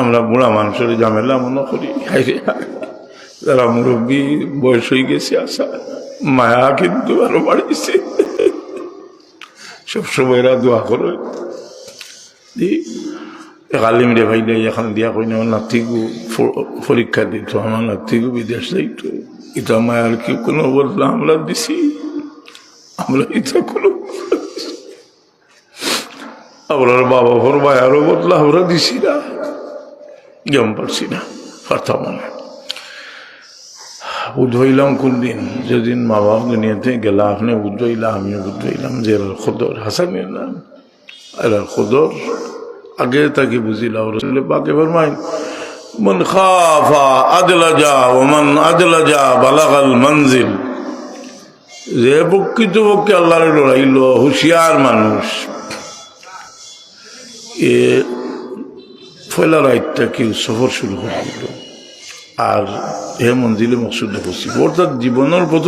আমরা বুড়া মানুষের ঝামেলা মনে করি। যারা মুরব্বী বয়স হয়ে গেছে আসা মায়া কিন্তু আরও বাড়িয়েছে। সবসময় এরা দোয়া করে। কালিম রে ভাইলে এখন দিয়া কই না নাতিগু পরীক্ষা দিত, আমার নাতিগু বিদেশ যাইতো। এটা মায়ার কি কোনো বদলা আমরা দিছি? আমরা এটা কোনো আপনার বাবা ভর মায়ারও বদলা আমরা দিছি না। যেমন পারছি না পারতাম না উদ্ধইলাম কোন দিন যেদিন মা বাপ দুনিয়াতে গেলা আপনি উদ্ধইলা আমি উদ্ধইলাম যে খদর হাসানের নাম এরা খদর আগে তাকে বুঝিলাম রসুল পাকে ফরমাই মন খাফা আদলা যা ওমান আদলা যা বালাগাল মঞ্জিল যে প্রকৃত পক্ষে আল্লাহর লড়াইল হুঁশিয়ার মানুষ এ ফয়লা রাইটটা কেউ সফর শুরু করে দিল আর হে মঞ্জিলে মকসুদ করছি অর্থাৎ জীবনের প্রথম